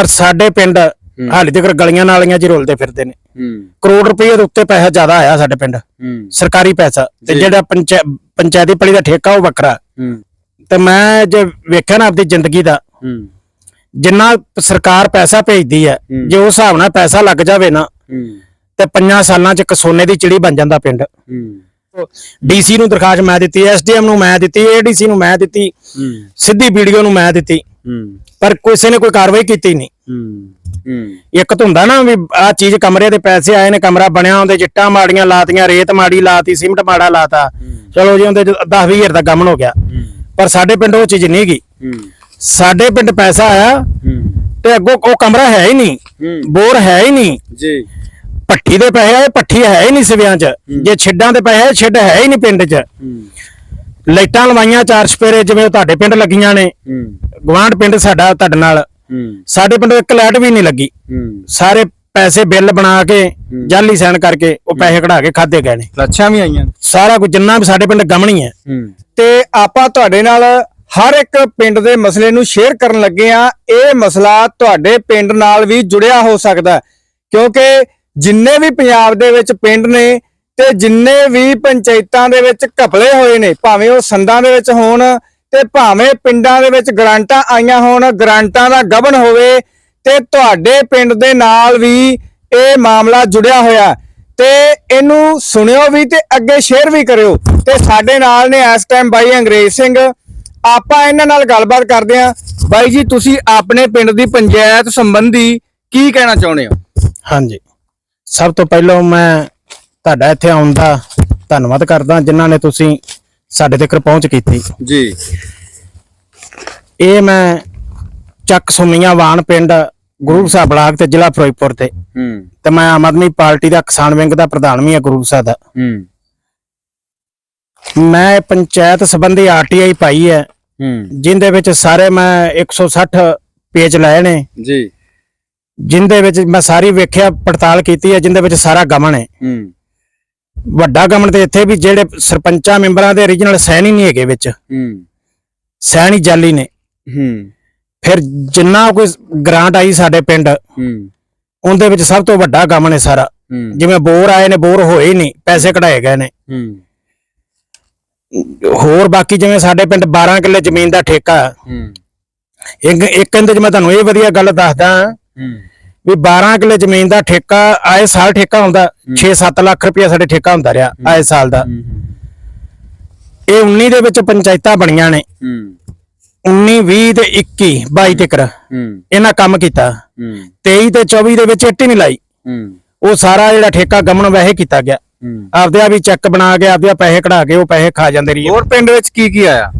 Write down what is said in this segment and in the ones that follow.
ਪਰ ਸਾਡੇ ਪਿੰਡ ਹਾਲੇ ਤੱਕ ਗਲੀਆਂ ਨਾਲੀਆਂ 'ਚ ਰੁਲਦੇ ਫਿਰਦੇ ਨੇ। ਕਰੋੜ ਰੁਪਏ ਦੇ ਉੱਤੇ ਪੈਸਾ ਜ਼ਿਆਦਾ ਆਇਆ ਸਾਡੇ ਪਿੰਡ। ਸਰਕਾਰੀ ਪੈਸਾ। ਤੇ। ਜਿਹੜਾ ਪੰਚਾ- ਪੰਚਾਇਤੀ ਪਲੀ ਦਾ ਠੇਕਾ ਉਹ ਵੱਖਰਾ। ਤੇ ਮੈਂ ਜੇ ਵੇਖਿਆ ਨਾ ਆਪਣੀ ਜ਼ਿੰਦਗੀ ਦਾ ਜਿੰਨਾ ਸਰਕਾਰ ਪੈਸਾ ਭੇਜਦੀ ਹੈ। ਜੇ ਉਸ ਹਿਸਾਬ ਨਾਲ ਪੈਸਾ ਲੱਗ ਜਾਵੇ ਨਾ ਤੇ ਪੰਜਾਂ ਸਾਲਾਂ 'ਚ ਇੱਕ ਸੋਨੇ ਦੀ ਚਿੜੀ ਬਣ ਜਾਂਦਾ ਪਿੰਡ। ਡੀਸੀ ਨੂੰ ਦਰਖਾਸਤ ਮੈਂ ਦਿੱਤੀ ਐਸਡੀਐਮ ਨੂੰ ਮੈਂ ਦਿੱਤੀ ਏਡੀਸੀ ਨੂੰ ਮੈਂ ਦਿੱਤੀ ਸਿੱਧੀ ਵੀਡੀਓ ਨੂੰ ਮੈਂ ਦਿੱਤੀ। ਪਰ ਕਿਸੇ ਨੇ ਕੋਈ ਕਾਰਵਾਈ ਕੀਤੀ ਨਹੀਂ। ਇੱਕ ਤਾਂ ਹੁੰਦਾ ਨਾ ਵੀ ਆ ਚੀਜ਼ ਕਮਰੇ ਦੇ ਪੈਸੇ ਆਏ ਨੇ ਕਮਰਾ ਬਣਿਆ ਉਹਦੇ ਚਿੱਟਾਂ ਮਾੜੀਆਂ ਲਾਤੀਆਂ ਰੇਤ ਮਾੜੀ ਲਾਤੀ ਸੀਮਟ ਮਾੜਾ ਲਾਤਾ। ਚਲੋ ਜੀ ਉਹਦੇ 10 20 ਹਜ਼ਾਰ ਦਾ ਗਮਨ ਹੋ ਗਿਆ। ਪਰ ਸਾਡੇ ਪਿੰਡ ਉਹ ਚੀਜ਼ ਨਹੀਂ ਗਈ ਸਾਡੇ ਪਿੰਡ ਪੈਸਾ ਆਇਆ ਤੇ ਅੱਗੋਂ ਉਹ ਕਮਰਾ ਹੈ ਹੀ ਨਹੀਂ। ਬੋਰ ਹੈ ਹੀ ਨਹੀਂ। ਜੀ। ਪੱਠੀ ਦੇ ਪੈਸੇ ਆਏ ਪੱਠੀ ਹੈ ਹੀ ਨਹੀਂ ਸਿਵਿਆਂ 'ਚ। ਜੇ ਛਿੱਡਾਂ ਦੇ ਪੈਸੇ ਛਿੱਡ ਹੈ ਹੀ ਨਹੀਂ ਪਿੰਡ 'ਚ। ਲਾਈਟਾਂ ਲਵਾਈਆਂ ਚਾਰ ਸਪੇਰੇ ਜਿਵੇਂ ਤੁਹਾਡੇ ਪਿੰਡ ਲੱਗੀਆਂ ਨੇ। ਗਵਾਂਢ ਪਿੰਡ ਸਾਡਾ ਤੁਹਾਡੇ ਨਾਲ। ਸਾਡੇ ਪਿੰਡ ਇੱਕ ਲਾਈਟ ਵੀ ਨਹੀਂ ਲੱਗੀ। ਸਾਰੇ ਪੈਸੇ ਬਿੱਲ ਬਣਾ ਕੇ ਜਾਲੀ ਸਾਈਨ ਕਰਕੇ ਉਹ ਪੈਸੇ ਕਢਾ ਕੇ ਖਾਦੇ ਗਏ ਨੇ। ਲੱਛਾਂ ਵੀ ਆਈਆਂ ਸਾਰਾ ਕੁਝ ਜਿੰਨਾ ਵੀ ਸਾਡੇ ਪਿੰਡ ਗਮਣੀ ਹੈ। ਤੇ ਆਪਾਂ ਤੁਹਾਡੇ ਨਾਲ ਹਰ ਇੱਕ ਪਿੰਡ ਦੇ ਮਸਲੇ ਨੂੰ ਸ਼ੇਅਰ ਕਰਨ ਲੱਗੇ ਆ ਇਹ ਮਸਲਾ ਤੁਹਾਡੇ ਪਿੰਡ ਨਾਲ ਵੀ ਜੁੜਿਆ ਹੋ ਸਕਦਾ। ਕਿਉਂਕਿ ਜਿੰਨੇ ਵੀ ਪੰਜਾਬ ਦੇ ਵਿੱਚ ਪਿੰਡ ਨੇ ਤੇ ਜਿੰਨੇ ਵੀ ਪੰਚਾਇਤਾਂ ਦੇ ਵਿੱਚ ਘਪਲੇ ਹੋਏ ਨੇ, ਭਾਵੇਂ ਉਹ ਸੰਦਾਂ ਦੇ ਵਿੱਚ ਹੋਣ ਤੇ ਭਾਵੇਂ ਪਿੰਡਾਂ ਦੇ ਵਿੱਚ ਗ੍ਰਾਂਟਾਂ ਆਈਆਂ ਹੋਣ, ਗ੍ਰਾਂਟਾਂ ਦਾ ਗਬਨ ਹੋਵੇ ਤੇ ਤੁਹਾਡੇ ਪਿੰਡ ਦੇ ਨਾਲ ਵੀ ਇਹ ਮਾਮਲਾ ਜੁੜਿਆ ਹੋਇਆ। ਤੇ ਇਹਨੂੰ ਸੁਣਿਓ ਵੀ ਤੇ ਅੱਗੇ ਸ਼ੇਅਰ ਵੀ ਕਰਿਓ। ਤੇ ਸਾਡੇ ਨਾਲ ਨੇ ਇਸ ਟਾਈਮ ਬਾਈ ਅੰਗਰੇਜ਼ ਸਿੰਘ। ਆਪਾਂ ਇਹਨਾਂ ਨਾਲ ਗੱਲਬਾਤ ਕਰਦੇ ਆਂ ਬਾਈ ਜੀ, ਤੁਸੀਂ ਆਪਣੇ ਪਿੰਡ ਦੀ ਪੰਚਾਇਤ ਸੰਬੰਧੀ ਕੀ ਕਹਿਣਾ ਚਾਹੁੰਦੇ ਹੋ? ਹਾਂਜੀ। ਸਭ ਤੋਂ ਪਹਿਲਾਂ ਮੈਂ ਤੁਹਾਡਾ ਇੱਥੇ ਆਉਣ ਦਾ ਧੰਨਵਾਦ ਕਰਦਾ ਜਿਨ੍ਹਾਂ ਨੇ ਤੁਸੀਂ ਸਾਡੇ ਤੱਕ ਪਹੁੰਚ ਕੀਤੀ। ਜੀ। ਇਹ ਮੈਂ ਚੱਕ ਸੁਮੀਆਂ ਵਾਣ ਪਿੰਡ ਗੁਰੂ ਸਾਹਿਬ ਬਲਾਕ ਤੇ ਜ਼ਿਲ੍ਹਾ ਫਿਰੋਜ਼ਪੁਰ ਤੇ। ਹੂੰ। ਤੇ ਮੈਂ ਆਮ ਆਦਮੀ ਪਾਰਟੀ ਦਾ ਕਿਸਾਨ ਵਿੰਗ ਦਾ ਪ੍ਰਧਾਨ ਵੀ ਹਾਂ ਗੁਰੂ ਸਾਹਿਬ ਦਾ। ਹੂੰ। ਮੈਂ ਪੰਚਾਇਤ ਸੰਬੰਧੀ ਆਰਟੀਆਈ ਪਾਈ ਹੈ। ਹੂੰ। ਜਿੰਦੇ ਵਿੱਚ ਸਾਰੇ ਮੈਂ 160 ਪੇਜ ਲਏ ਨੇ। ਜੀ। ਜਿੰਦੇ ਵਿੱਚ ਮੈਂ ਸਾਰੀ ਵੇਖਿਆ ਪੜਤਾਲ ਕੀਤੀ ਹੈ ਜਿੰਦੇ ਵਿੱਚ ਸਾਰਾ ਗਮਨ ਹੈ। ਹੂੰ। ਵੱਡਾ ਗਮਨ ਤੇ ਇੱਥੇ ਵੀ ਜਿਹੜੇ ਸਰਪੰਚਾਂ ਮੈਂਬਰਾਂ ਦੇ origignal ਸਾਈਨ ਹੀ ਨਹੀਂ ਹੈਗੇ ਵਿੱਚ। ਹੂੰ। ਸਾਈਨ ਹੀ ਜਾਲੀ ਨੇ। ਹੂੰ। ਫਿਰ ਜਿੰਨਾ ਕੋਈ ਗ੍ਰਾਂਟ ਆਈ ਸਾਡੇ ਪਿੰਡ ਹੂੰ। ਉਹਦੇ ਵਿੱਚ ਸਭ ਤੋਂ ਵੱਡਾ ਗਮਨ ਹੈ ਸਾਰਾ। ਜਿਵੇਂ ਬੋਰ ਆਏ ਨੇ ਬੋਰ ਹੋਏ ਹੀ ਨਹੀਂ ਪੈਸੇ ਕਢਾਏ ਗਏ ਨੇ। ਹੂੰ। ਹੋਰ ਬਾਕੀ ਜਿਵੇਂ ਸਾਡੇ ਪਿੰਡ 12 ਕਿੱਲੇ ਜ਼ਮੀਨ ਦਾ ਠੇਕਾ। ਹੈ। ਇੱਕ ਇੱਕ ਇਹਦੇ ਚ ਮੈਂ ਤੁਹਾਨੂੰ ਇਹ ਵਧੀਆ ਗੱਲ ਦੱਸਦਾ। ਹੂੰ। ਵੀ 12 ਕਿੱਲੇ ਜ਼ਮੀਨ ਦਾ ਠੇਕਾ ਆਏ ਸਾਲ ਠੇਕਾ ਹੁੰਦਾ 6-7 ਲੱਖ ਰੁਪਇਆ ਸਾਡੇ ਠੇਕਾ ਹੁੰਦਾ ਰਿਹਾ ਆਏ ਸਾਲ ਦਾ। ਇਹ 19 ਦੇ ਵਿੱਚ ਪੰਚਾਇਤਾਂ ਬਣੀਆਂ ਨੇ। ਹੂੰ। 19 20 ਤੇ 21 22 ਤੱਕ ਇਹਨਾਂ ਕੰਮ ਕੀਤਾ। ਹੂੰ। 23 ਤੇ 24 ਦੇ ਵਿੱਚ ਇੱਟ ਨਹੀਂ ਲਾਈ। ਉਹ ਸਾਰਾ ਜਿਹੜਾ ਠੇਕਾ ਗਮਨ ਵੈਸੇ ਕੀਤਾ ਗਿਆ। ਆਪਦੇ ਆ ਵੀ ਚੈੱਕ ਬਣਾ ਕੇ ਆਪਦੇ ਪੈਸੇ ਕਢਾ ਕੇ ਉਹ ਪੈਸੇ ਖਾ ਜਾਂਦੇ ਰਹੀ ਹੋਰ ਪਿੰਡ ਵਿੱਚ ਕੀ ਕੀ ਆਇਆ?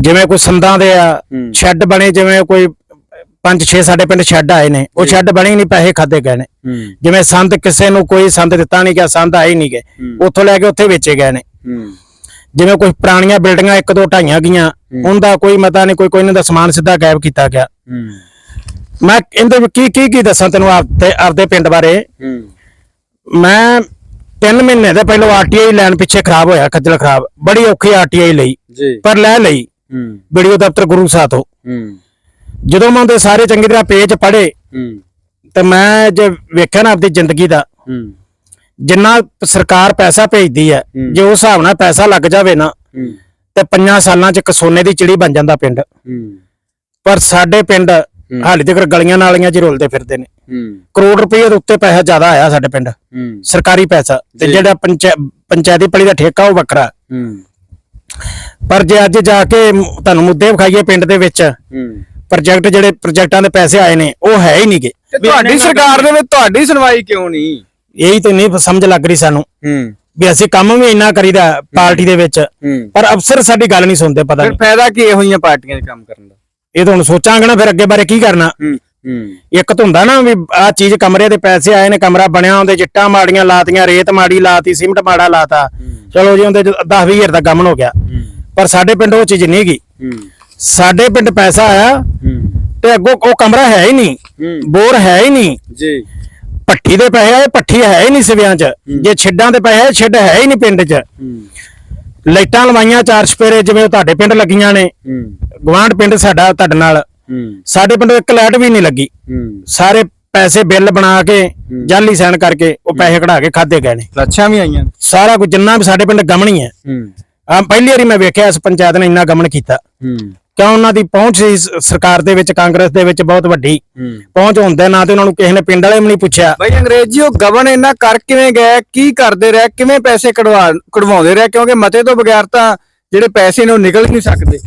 ਜਿਵੇਂ ਕੋਈ ਸੰਦਾਂ ਦੇ ਆ। ਸ਼ੈੱਡ ਬਣੇ ਜਿਵੇਂ ਕੋਈ 5-6 ਸਾਡੇ ਪਿੰਡ ਸ਼ੈੱਡ ਆਏ ਨੇ। ਉਹ ਸ਼ੈੱਡ ਬਣੇ ਨਹੀਂ ਪੈਸੇ ਖਾਦੇ ਗਏ ਨੇ। ਜਿਵੇਂ ਸੰਦ ਕਿਸੇ ਨੂੰ ਕੋਈ ਸੰਦ ਦਿੱਤਾ ਨਹੀਂ ਗਿਆ ਸੰਦ ਆਏ ਨਹੀਂ ਗਏ। ਉੱਥੋਂ ਲੈ ਕੇ ਉੱਥੇ ਵੇਚੇ ਗਏ ਨੇ। ਜਿਵੇਂ ਕੋਈ ਪੁਰਾਣੀਆਂ ਬਿਲਡਿੰਗਾਂ ਇੱਕ ਦੋ ਢਾਈਆਂ ਗਈਆਂ ਉਹਦਾ ਕੋਈ ਮਤਾ ਨਹੀਂ ਕੋਈ ਕੋਈ ਇਹਨਾਂ ਦਾ ਸਮਾਨ ਸਿੱਧਾ ਗਾਇਬ ਕੀਤਾ ਗਿਆ। ਮੈਂ ਇਹਦੇ ਵਿੱਚ ਕੀ ਕੀ ਕੀ ਦੱਸਾਂ ਤੈਨੂੰ ਆਪਦੇ ਆਪਦੇ ਪਿੰਡ ਬਾਰੇ? ਮੈਂ 3 ਮਹੀਨੇ ਦੇ ਪਹਿਲਾਂ ਆਰਟੀਆਈ ਲੈਣ ਪਿੱਛੇ ਖਰਾਬ ਹੋਇਆ ਖੱਜਲ ਖਰਾਬ। ਬੜੀ ਔਖੀ ਆਰਟੀਆਈ ਲਈ। ਪਰ ਲੈ ਲਈ। ਵੀਡੀਓ ਦਫ਼ਤਰ ਗੁਰੂ ਸਾਹਿਬ ਤੋਂ। ਜਦੋਂ ਮੈਂ ਉਹਦੇ ਸਾਰੇ ਚੰਗੀ ਤਰ੍ਹਾਂ ਪੇਜ ਪੜ੍ਹੇ ਹੂੰ। ਤੇ ਮੈਂ ਜੇ ਵੇਖਿਆ ਨਾ ਆਪਣੀ ਜ਼ਿੰਦਗੀ ਦਾ ਹੂੰ। ਜਿੰਨਾ ਸਰਕਾਰ ਪੈਸਾ ਭੇਜਦੀ ਹੈ। ਜੇ ਉਸ ਹਿਸਾਬ ਨਾਲ ਪੈਸਾ ਲੱਗ ਜਾਵੇ ਨਾ ਤੇ ਪੰਜਾਂ ਸਾਲਾਂ 'ਚ ਇੱਕ ਸੋਨੇ ਦੀ ਚਿੜੀ ਬਣ ਜਾਂਦਾ ਪਿੰਡ। ਪਰ ਸਾਡੇ ਪਿੰਡ ਹਾਲੇ ਤੱਕ ਗਲੀਆਂ ਨਾਲੀਆਂ 'ਚ ਰੁਲਦੇ ਫਿਰਦੇ ਨੇ। ਹੂੰ। ਕਰੋੜ ਰੁਪਏ ਦੇ ਉੱਤੇ ਪੈਸਾ ਜ਼ਿਆਦਾ ਆਇਆ ਸਾਡੇ ਪਿੰਡ। ਸਰਕਾਰੀ ਪੈਸਾ। ਤੇ। ਜਿਹੜਾ ਪੰਚਾ- ਪੰਚਾਇਤੀ ਪਲੀ ਦਾ ਠੇਕਾ ਉਹ ਵੱਖਰਾ। ਪਰ ਜੇ ਅੱਜ ਜਾ ਕੇ ਤੁਹਾਨੂੰ ਮੁੱਦੇ ਵਿਖਾਈਏ ਪਿੰਡ ਦੇ ਵਿੱਚ ਪ੍ਰੋਜੈਕਟ ਜਿਹੜੇ ਪ੍ਰੋਜੈਕਟਾਂ ਦੇ ਪੈਸੇ ਆਏ ਨੇ ਉਹ ਹੈ ਹੀ ਨਹੀਂਗੇ ਤੁਹਾਡੀ ਸਰਕਾਰ ਦੇ ਵਿੱਚ ਤੁਹਾਡੀ ਸੁਣਵਾਈ ਕਿਉਂ ਨਹੀਂ? ਇਹੀ ਤਾਂ ਨਹੀਂ ਸਮਝ ਲੱਗ ਰਹੀ ਸਾਨੂੰ ਹੂੰ। ਵੀ ਅਸੀਂ ਕੰਮ ਵੀ ਇੰਨਾ ਕਰੀਦਾ ਪਾਰਟੀ ਦੇ ਵਿੱਚ ਪਰ ਅਫਸਰ ਸਾਡੀ ਗੱਲ ਨਹੀਂ ਸੁਣਦੇ ਪਤਾ ਫਿਰ ਨਹੀਂ। ਫਾਇਦਾ ਕੀ ਇਹੋ ਜਿਹੀਆਂ ਪਾਰਟੀਆਂ 'ਚ ਕੰਮ ਕਰਨ ਦਾ? ਇਹ ਤਾਂ ਹੁਣ ਸੋਚਾਂਗੇ ਨਾ ਫਿਰ ਅੱਗੇ ਬਾਰੇ ਕੀ ਕਰਨਾ? ਇੱਕ ਤਾਂ ਹੁੰਦਾ ਨਾ ਵੀ ਆ ਚੀਜ਼ ਕਮਰੇ ਦੇ ਪੈਸੇ ਆਏ ਨੇ ਕਮਰਾ ਬਣਿਆ ਉਹਦੇ ਚਿੱਟਾਂ ਮਾੜੀਆਂ ਲਾਤੀਆਂ ਰੇਤ ਮਾੜੀ ਲਾਤੀ ਸੀਮਟ ਮਾੜਾ ਲਾਤਾ। ਚਲੋ ਜੀ ਉਹਦੇ 10 20 ਹਜ਼ਾਰ ਦਾ ਗਮਨ ਹੋ ਗਿਆ। ਪਰ ਸਾਡੇ ਪਿੰਡ ਉਹ ਚੀਜ਼ ਨਹੀਂ ਗਈ ਸਾਡੇ ਪਿੰਡ ਪੈਸਾ ਆਇਆ ਤੇ ਅੱਗੋਂ ਉਹ ਕਮਰਾ ਹੈ ਹੀ ਨਹੀਂ। ਬੋਰ ਹੈ ਹੀ ਨਹੀਂ। ਜੀ। ਪੱਠੀ ਦੇ ਪੈਸੇ ਆਏ ਪੱਠੀ ਹੈ ਹੀ ਨਹੀਂ ਸਿਵਿਆਂ 'ਚ। ਜੇ ਛਿੱਡਾਂ ਦੇ ਪੈਸੇ ਛਿੱਡ ਹੈ ਹੀ ਨਹੀਂ ਪਿੰਡ 'ਚ। ਲਾਈਟਾਂ ਲਵਾਈਆਂ ਚਾਰ ਸਪੇਰੇ ਜਿਵੇਂ ਤੁਹਾਡੇ ਪਿੰਡ ਲੱਗੀਆਂ ਨੇ। ਗਵਾਂਢ ਪਿੰਡ ਸਾਡਾ ਤੁਹਾਡੇ ਨਾਲ। ਸਾਡੇ ਪਿੰਡੋਂ ਇੱਕ ਲਾਈਟ ਵੀ ਨਹੀਂ ਲੱਗੀ। ਸਾਰੇ ਪੈਸੇ ਬਿੱਲ ਬਣਾ ਕੇ ਜਾਲੀ ਸਾਈਨ ਕਰਕੇ ਉਹ ਪੈਸੇ ਕਢਾ ਕੇ ਖਾਦੇ ਗਏ ਨੇ। ਲੱਛਾਂ ਵੀ ਆਈਆਂ। ਸਾਰਾ ਕੁਝ ਜਿੰਨਾ ਵੀ ਸਾਡੇ ਪਿੰਡ ਗਮਣੀ ਹੈ। ਆ ਪਹਿਲੀ ਵਾਰੀ ਮੈਂ ਵੇਖਿਆ ਇਸ ਪੰਚਾਇਤ ਨੇ ਇੰਨਾ ਗਮਨ ਕੀਤਾ। ਕਿਉਂ ਉਹਨਾਂ ਦੀ ਪਹੁੰਚ ਸੀ ਸ- ਸਰਕਾਰ ਦੇ ਵਿੱਚ ਕਾਂਗਰਸ ਦੇ ਵਿੱਚ ਬਹੁਤ ਵੱਡੀ। ਪਹੁੰਚ ਹੁੰਦੇ ਨਾ ਤੇ ਉਹਨਾਂ ਨੂੰ ਕਿਸੇ ਨੇ ਪਿੰਡ ਵਾਲੇ ਵੀ ਨਹੀਂ ਪੁੱਛਿਆ। ਬਾਈ ਅੰਗਰੇਜ਼ੀ ਉਹ ਗਵਨ ਇੰਨਾ ਕਰ ਕਿਵੇਂ ਗਏ ਕੀ ਕਰਦੇ ਰਹੇ ਕਿਵੇਂ ਪੈਸੇ ਕਢਵਾ ਕਢਵਾਉਂਦੇ ਰਹੇ? ਕਿਉਂਕਿ ਮਤੇ ਤੋਂ ਬਗੈਰ ਤਾਂ ਜਿਹੜੇ ਪੈਸੇ ਨੇ ਉਹ ਨਿਕਲ ਹੀ ਨਹੀਂ ਸਕਦੇ।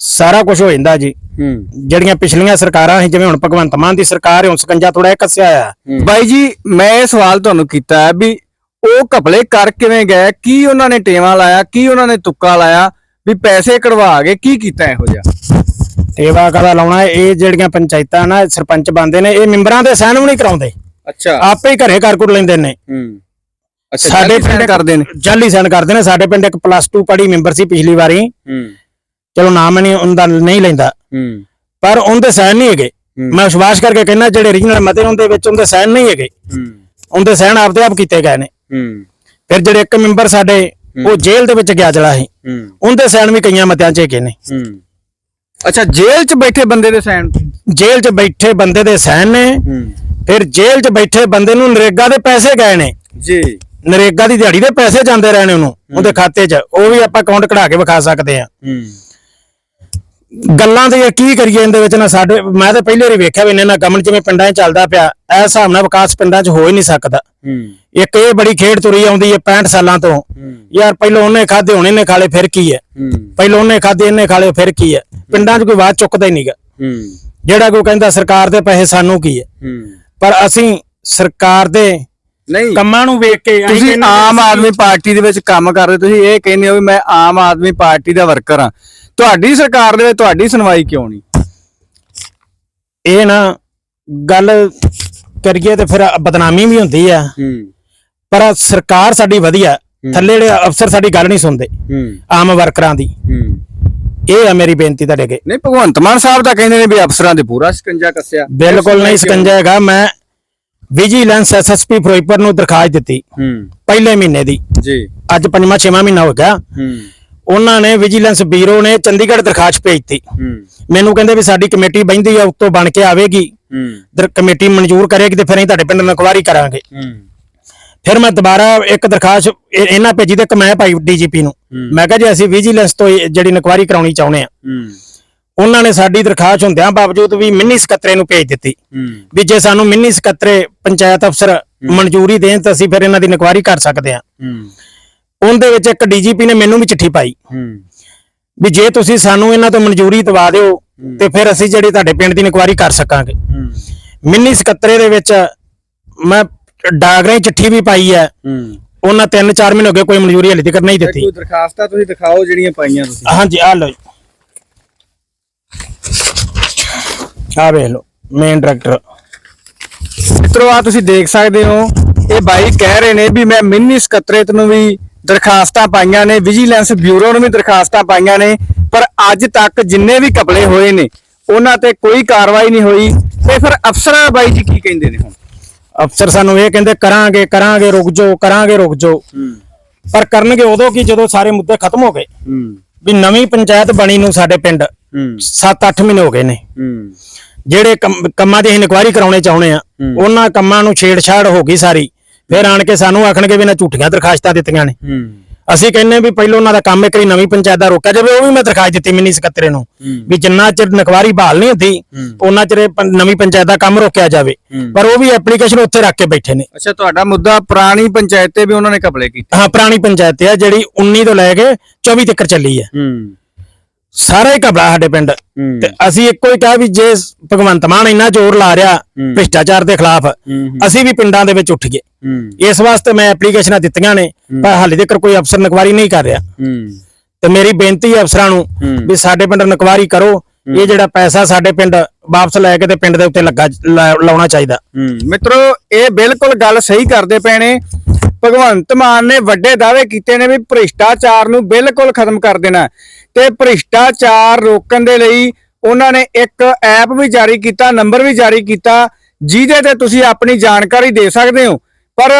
ਸਾਰਾ ਕੁਝ ਹੋ ਜਾਂਦਾ ਜੀ। ਹੂੰ। ਜਿਹੜੀਆਂ ਪਿਛਲੀਆਂ ਸਰਕਾਰਾਂ ਸੀ ਜਿਵੇਂ ਹੁਣ ਭਗਵੰਤ ਮਾਨ ਦੀ ਸਰਕਾਰ ਹੈ ਹੁਣ ਸਕੰਜਾ ਥੋੜਾ ਜਿਹਾ ਕੱਸਿਆ ਆ ਬਾਈ ਜੀ ਮੈਂ ਇਹ ਸਵਾਲ ਤੁਹਾਨੂੰ ਕੀਤਾ ਹੈ ਵੀ ਉਹ ਘਪਲੇ ਕਰ ਕਿਵੇਂ ਗਏ? ਕੀ ਉਹਨਾਂ ਨੇ ਟੇਵਾ ਲਾਇਆ? ਕੀ ਉਹਨਾਂ ਨੇ ਤੁੱਕਾ ਲਾਇਆ? ਵੀ ਪੈਸੇ ਕਢਵਾ ਕੇ ਕੀ ਕੀਤਾ ਇਹੋ ਜਿਹਾ? ਟੇਵਾ ਕਦਾ ਲਾਉਣਾ ਇਹ ਜਿਹੜੀਆਂ ਪੰਚਾਇਤਾਂ ਨਾ ਸਰਪੰਚ ਬੰਦੇ ਨੇ ਇਹ ਮੈਂਬਰਾਂ ਦੇ ਸਾਈਨ ਵੀ ਨਹੀਂ ਕਰਾਉਂਦੇ। ਅੱਛਾ। ਆਪੇ ਹੀ ਘਰੇ ਕਰ ਲੈਂਦੇ ਨੇ। ਹੂੰ। ਸਾਡੇ ਪਿੰਡ ਕਰਦੇ ਨੇ? ਜਾਲੀ ਸਾਈਨ ਕਰਦੇ ਨੇ। ਸਾਡੇ ਪਿੰਡ ਇੱਕ ਪਲੱਸ 2 ਪੜੀ ਮੈਂਬਰ ਸੀ ਪਿਛਲੀ ਵਾਰੀ। ਹੂੰ। ਚਲੋ ਨਾਮ ਨਹੀਂ ਉਹਦਾ ਨਹੀਂ ਲੈਂਦਾ। ਹੂੰ। ਪਰ ਉਹਦੇ ਸਾਈਨ ਨਹੀਂ ਹੈਗੇ। ਮੈਂ ਵਿਸ਼ਵਾਸ ਕਰਕੇ ਕਹਿੰਦਾ ਜਿਹੜੇ ਰੀਜਨਲ ਮਤੇ ਉਹਦੇ ਵਿੱਚ ਉਹਦੇ ਸਾਈਨ ਨਹੀਂ ਹੈਗੇ। ਹੂੰ। ਉਹਦੇ ਸਾਈਨ ਆਪਦੇ ਆਪ ਕੀਤੇ ਗਏ ਨੇ। ਹੂੰ। ਫਿਰ ਜਿਹੜੇ ਇੱਕ ਮੈਂਬਰ ਸਾਡੇ ਉਹ ਜੇਲ੍ਹ ਦੇ ਵਿੱਚ ਗਿਆ ਚਲਾ ਸੀ। ਉਹਦੇ ਸਾਈਨ ਵੀ ਕਈਆਂ ਮਤਿਆਂ 'ਚ ਹੈਗੇ ਨੇ। ਅੱਛਾ ਜੇਲ੍ਹ 'ਚ ਬੈਠੇ ਬੰਦੇ ਦੇ ਸਾਈਨ ਜੇਲ੍ਹ 'ਚ ਬੈਠੇ ਬੰਦੇ ਦੇ ਸਾਈਨ ਨੇ। ਫਿਰ ਜੇਲ੍ਹ 'ਚ ਬੈਠੇ ਬੰਦੇ ਨੂੰ ਨਰੇਗਾ ਦੇ ਪੈਸੇ ਗਏ ਨੇ। ਜੀ। ਨਰੇਗਾ ਦੀ ਦਿਹਾੜੀ ਦੇ ਪੈਸੇ ਜਾਂਦੇ ਰਹੇ ਨੇ ਉਹਨੂੰ ਉਹਦੇ ਖਾਤੇ 'ਚ। ਉਹ ਵੀ ਆਪਾਂ ਅਕਾਊਂਟ ਕਢਾ ਕੇ ਵਿਖਾ ਸਕਦੇ ਆ ਹੂੰ। ਗੱਲਾਂ ਤੇ ਕੀ ਕਰੀਏ ਇਹਦੇ ਵਿੱਚ ਨਾ ਸਾਡੇ ਮੈਂ ਤਾਂ ਪਹਿਲੇ ਵਾਰੀ ਵੇਖਿਆ ਵੀ ਇਹਨਾਂ ਨਾਲ ਗਮਨ ਜਿਵੇਂ ਪਿੰਡਾਂ 'ਚ ਚੱਲਦਾ ਪਿਆ ਇਸ ਹਿਸਾਬ ਨਾਲ ਵਿਕਾਸ ਪਿੰਡਾਂ 'ਚ ਹੋ ਹੀ ਨਹੀਂ ਸਕਦਾ। ਇੱਕ ਇਹ ਬੜੀ ਖੇਡ ਤੁਰੀ ਆਉਂਦੀ ਹੈ 65 ਸਾਲਾਂ ਤੋਂ। ਯਾਰ ਪਹਿਲਾਂ ਉਹਨੇ ਖਾਦੇ ਹੁਣ ਇਹਨੇ ਖਾਲੇ ਫਿਰ ਕੀ ਹੈ? ਪਹਿਲਾਂ ਉਹਨੇ ਖਾਦੇ ਇਹਨੇ ਖਾਲੇ ਫਿਰ ਕੀ ਹੈ? ਪਿੰਡਾਂ 'ਚ ਕੋਈ ਆਵਾਜ਼ ਚੁੱਕਦਾ ਹੀ ਨਹੀਂਗਾ ਜਿਹੜਾ ਕੋਈ ਕਹਿੰਦਾ ਸਰਕਾਰ ਦੇ ਪੈਸੇ ਸਾਨੂੰ ਕੀ ਹੈ? ਪਰ ਅਸੀਂ ਸਰਕਾਰ ਦੇ ਨਹੀਂ। ਕੰਮਾਂ ਨੂੰ ਵੇਖ ਕੇ ਤੁਸੀਂ ਆਮ ਆਦਮੀ ਪਾਰਟੀ ਦੇ ਵਿੱਚ ਕੰਮ ਕਰਦੇ ਤੁਸੀਂ ਇਹ ਕਹਿੰਦੇ ਹੋ ਵੀ ਮੈਂ ਆਮ ਆਦਮੀ ਪਾਰਟੀ ਦਾ ਵਰਕਰ ਹਾਂ। ਤੁਹਾਡੀ ਸਰਕਾਰ ਦੇ ਵਿੱਚ ਤੁਹਾਡੀ ਸੁਣਵਾਈ ਕਿਉਂ ਨਹੀਂ? ਇਹ ਨਾ ਗੱਲ ਕਰੀਏ ਤੇ ਫਿਰ ਬਦਨਾਮੀ ਵੀ ਹੁੰਦੀ ਆ। ਪਰ ਸਰਕਾਰ ਸਾਡੀ ਵਧੀਆ। ਥੱਲੇ ਜਿਹੜੇ ਅਫਸਰ ਸਾਡੀ ਗੱਲ ਨਹੀਂ ਸੁਣਦੇ। ਆਮ ਵਰਕਰਾਂ ਦੀ। ਇਹ ਆ ਮੇਰੀ ਬੇਨਤੀ ਤੁਹਾਡੇ ਅੱਗੇ। ਨਹੀਂ ਭਗਵੰਤ ਮਾਨ ਸਾਹਿਬ ਤਾਂ ਕਹਿੰਦੇ ਨੇ ਵੀ ਅਫਸਰਾਂ ਦੇ ਪੂਰਾ ਸ਼ਿਕੰਜਾ ਕੱਸਿਆ। ਬਿਲਕੁਲ ਨਹੀਂ ਸਕੰਜਾ ਹੈਗਾ। ਮੈਂ ਵਿਜੀਲੈਂਸ ਐਸਐਸਪੀ ਫਿਰੋਜ਼ਪੁਰ ਨੂੰ ਦਰਖਾਸਤ ਦਿੱਤੀ। ਪਹਿਲੇ ਮਹੀਨੇ ਦੀ। ਜੀ। ਅੱਜ ਪੰਜਵਾਂ ਛੇਵਾਂ ਮਹੀਨਾ ਹੋ ਗਿਆ। ਉਹਨਾਂ ਨੇ ਵਿਜੀਲੈਂਸ ਬਿਊਰੋ ਨੇ ਚੰਡੀਗੜ੍ਹ ਦਰਖਾਸਤ ਭੇਜਤੀ। ਹੂੰ। ਮੈਨੂੰ ਕਹਿੰਦੇ ਵੀ ਸਾਡੀ ਕਮੇਟੀ ਬੈਂਦੀ ਆ ਉੱਤੋਂ ਬਣ ਕੇ ਆਵੇਗੀ। ਕਮੇਟੀ ਮਨਜ਼ੂਰ ਕਰੇਗੀ ਤੇ ਫਿਰ ਅਸੀਂ ਤੁਹਾਡੇ ਪਿੰਡ ਨੂੰ ਇਨਕੁਆਰੀ ਕਰਾਂਗੇ। ਹੂੰ। ਫਿਰ ਮੈਂ ਦੁਬਾਰਾ ਇੱਕ ਦਰਖਾਸਤ ਇਹ- ਇਹਨਾਂ ਭੇਜੀ ਤੇ ਮੈਂ ਭਾਈ ਡੀਜੀਪੀ ਨੂੰ। ਮੈਂ ਕਿਹਾ ਜੀ ਅਸੀਂ ਵਿਜੀਲੈਂਸ ਤੋਂ ਜਿਹੜੀ ਇਨਕੁਆਰੀ ਕਰਾਉਣੀ ਚਾਹੁੰਦੇ ਆ। ਹੂੰ। ਉਹਨਾਂ ਨੇ ਸਾਡੀ ਦਰਖਾਸਤ ਹੁੰਦਿਆਂ ਬਾਵਜੂਦ ਵੀ ਮਿੰਨੀ ਸਕੱਤਰੇ ਨੂੰ ਭੇਜ ਦਿੱਤੀ। ਹੂੰ। ਵੀ ਜੇ ਸਾਨੂੰ ਮਿੰਨੀ ਸਕੱਤਰੇ ਪੰਚਾਇਤ ਅਫਸਰ ਮਨਜ਼ੂਰੀ ਦੇਣ ਤਾਂ ਅਸੀਂ ਫਿਰ ਇਹਨਾਂ ਦੀ ਇਨਕੁਆਰੀ ਕਰ ਸਕਦੇ ਆ ਹੂੰ। ਉਹਦੇ ਵਿੱਚ ਇੱਕ ਡੀਜੀਪੀ ਨੇ ਮੈਨੂੰ ਵੀ ਚਿੱਠੀ ਪਾਈ। ਹੂੰ। ਵੀ ਜੇ ਤੁਸੀਂ ਸਾਨੂੰ ਇਹਨਾਂ ਤੋਂ ਮਨਜ਼ੂਰੀ ਦਵਾ ਦਿਓ ਤੇ ਫਿਰ ਅਸੀਂ ਜਿਹੜੀ ਤੁਹਾਡੇ ਪਿੰਡ ਦੀ ਇਨਕੁਆਰੀ ਕਰ ਸਕਾਂਗੇ। ਹੂੰ। ਮਿੰਨੀ ਸਕੱਤਰੇ ਦੇ ਵਿੱਚ ਮੈਂ ਡਾਗਰੇ ਚਿੱਠੀ ਵੀ ਪਾਈ ਹੈ। ਹੂੰ। ਉਹਨਾਂ 3-4 ਮਹੀਨੇ ਹੋ ਗਏ ਕੋਈ ਮਨਜ਼ੂਰੀ ਹਲੇ ਤੱਕ ਨਹੀਂ ਦਿੱਤੀ। ਕੋਈ ਦਰਖਾਸਤਾਂ ਤੁਸੀਂ ਦਿਖਾਓ ਜਿਹੜੀਆਂ ਪਾਈਆਂ ਤੁਸੀਂ। ਹਾਂਜੀ ਆ ਲਓ ਆ ਵੇਖ ਲਓ ਮੇਨ ਡਾਇਰੈਕਟਰ ਮਿੱਤਰੋ ਆ ਤੁਸੀਂ ਦੇਖ ਸਕਦੇ ਹੋ ਇਹ ਬਾਈ ਕਹਿ ਰਹੇ ਨੇ ਵੀ ਮੈਂ ਮਿੰਨੀ ਸਕੱਤਰੇਤ ਨੂੰ ਵੀ ਦਰਖਾਸਤਾਂ ਪਾਈਆਂ ਨੇ ਵਿਜੀਲੈਂਸ ਬਿਊਰੋ ਨੂੰ ਵੀ ਦਰਖਾਸਤਾਂ ਪਾਈਆਂ ਨੇ ਪਰ ਅੱਜ ਤੱਕ ਜਿੰਨੇ ਵੀ ਕਪਲੇ ਹੋਏ ਨੇ ਉਹਨਾਂ ਤੇ ਕੋਈ ਕਾਰਵਾਈ ਨਹੀਂ ਹੋਈ। ਤੇ ਫਿਰ ਅਫਸਰ ਬਾਈ ਜੀ ਕੀ ਕਹਿੰਦੇ ਨੇ ਹੁਣ? ਅਫਸਰ ਸਾਨੂੰ ਇਹ ਕਹਿੰਦੇ ਕਰਾਂਗੇ ਕਰਾਂਗੇ ਰੁਕ ਜਾਓ ਕਰਾਂਗੇ ਰੁਕ ਜਾਓ। ਪਰ ਕਰਨਗੇ ਉਦੋਂ ਕੀ ਜਦੋਂ ਸਾਰੇ ਮੁੱਦੇ ਖਤਮ ਹੋ ਗਏ? ਵੀ ਨਵੀਂ ਪੰਚਾਇਤ ਬਣੀ ਨੂੰ ਸਾਡੇ ਪਿੰਡ ਹੂੰ। 7-8 ਮਹੀਨੇ ਹੋ ਗਏ ਨੇ। ਜਿਹੜੇ ਕੰਮ- ਕੰਮਾਂ ਦੀ ਅਸੀਂ ਇਨਕੁਆਇਰੀ ਕਰਾਉਣੇ ਚਾਹੁੰਦੇ ਆ ਉਹਨਾਂ ਕੰਮਾਂ ਨੂੰ ਛੇੜਛਾੜ ਹੋ ਗਈ ਸਾਰੀ। ਫਿਰ ਆਣ ਕੇ ਸਾਨੂੰ ਆਖਣਗੇ ਵੀ ਇਹਨਾਂ ਝੂਠੀਆਂ ਦਰਖਾਸਤਾਂ ਦਿੱਤੀਆਂ ਨੇ। ਅਸੀਂ ਕਹਿੰਨੇ ਵੀ ਪਹਿਲਾਂ ਉਹਨਾਂ ਦਾ ਕੰਮ ਇੱਕ ਵਾਰੀ ਨਵੀਂ ਪੰਚਾਇਤ ਦਾ ਰੋਕਿਆ ਜਾਵੇ ਉਹ ਵੀ ਮੈਂ ਦਰਖਾਸਤ ਦਿੱਤੀ ਮਿੰਨੀ ਸਕੱਤਰੇ ਨੂੰ। ਵੀ ਜਿੰਨਾ ਚਿਰ ਨਕਵਾਰੀ ਬਹਾਲ ਨਹੀਂ ਹੁੰਦੀ ਉਹਨਾਂ ਚਿਰ ਇਹ ਪੰ- ਨਵੀਂ ਪੰਚਾਇਤ ਦਾ ਕੰਮ ਰੋਕਿਆ ਜਾਵੇ। ਪਰ ਉਹ ਵੀ ਐਪਲੀਕੇਸ਼ਨ ਉੱਥੇ ਰੱਖ ਕੇ ਬੈਠੇ ਨੇ। ਅੱਛਾ ਤੁਹਾਡਾ ਮੁੱਦਾ ਪੁਰਾਣੀ ਪੰਚਾਇਤ ਤੇ ਵੀ ਉਹਨਾਂ ਨੇ ਕਪਲੇ ਕੀਤੇ? ਹਾਂ ਪੁਰਾਣੀ ਪੰਚਾਇਤ ਹੈ ਜਿਹੜੀ 19 ਤੋਂ ਲੈ ਕੇ 24 ਤੱਕ ਚੱਲੀ ਹੈ। ਹੂੰ। ਸਾਰਾ ਹੀ ਘਬਰਾ ਸਾਡੇ ਪਿੰਡ। ਤੇ ਅਸੀਂ ਇੱਕੋ ਹੀ ਕਿਹਾ ਵੀ ਜੇ ਭਗਵੰਤ ਮਾਨ ਇੰਨਾ ਜ਼ੋਰ ਲਾ ਰਿਹਾ ਭ੍ਰਿਸ਼ਟਾਚਾਰ ਦੇ ਖਿਲਾਫ ਅਸੀਂ ਵੀ ਪਿੰਡਾਂ ਦੇ ਵਿੱਚ ਉੱਠ ਗਏ। ਇਸ ਵਾਸਤੇ ਮੈਂ ਐਪਲੀਕੇਸ਼ਨਾਂ ਦਿੱਤੀਆਂ ਨੇ ਪਰ ਹਾਲੇ ਤੱਕ ਕੋਈ ਅਫਸਰ ਨਕਵਾਰੀ ਨਹੀਂ ਕਰ ਰਿਹਾ। ਤੇ ਮੇਰੀ ਬੇਨਤੀ ਹੈ ਅਫਸਰਾਂ ਨੂੰ ਵੀ ਸਾਡੇ ਪਿੰਡ ਨਕਵਾਰੀ ਕਰੋ। ਇਹ ਜਿਹੜਾ ਪੈਸਾ ਸਾਡੇ ਪਿੰਡ ਵਾਪਸ ਲੈ ਕੇ ਤੇ ਪਿੰਡ ਦੇ ਉੱਤੇ ਲੱਗਾ ਲਾਉਣਾ ਚਾਹੀਦਾ। ਮਿੱਤਰੋ ਇਹ ਬਿਲਕੁਲ ਗੱਲ ਸਹੀ ਕਰਦੇ ਪਏ ਨੇ। ਭਗਵੰਤ ਮਾਨ ਨੇ ਵੱਡੇ ਦਾਅਵੇ ਕੀਤੇ ਨੇ ਵੀ ਭ੍ਰਿਸ਼ਟਾਚਾਰ ਨੂੰ ਬਿਲਕੁਲ ਖਤਮ ਕਰ ਦੇਣਾ। ਤੇ ਭ੍ਰਿਸ਼ਟਾਚਾਰ ਰੋਕਣ ਦੇ ਲਈ ਉਹਨਾਂ ਨੇ ਇੱਕ ਐਪ ਵੀ ਜਾਰੀ ਕੀਤਾ, ਨੰਬਰ ਵੀ ਜਾਰੀ ਕੀਤਾ, ਜਿਹਦੇ ਤੇ ਤੁਸੀਂ ਆਪਣੀ ਜਾਣਕਾਰੀ ਦੇ ਸਕਦੇ ਹੋ। ਪਰ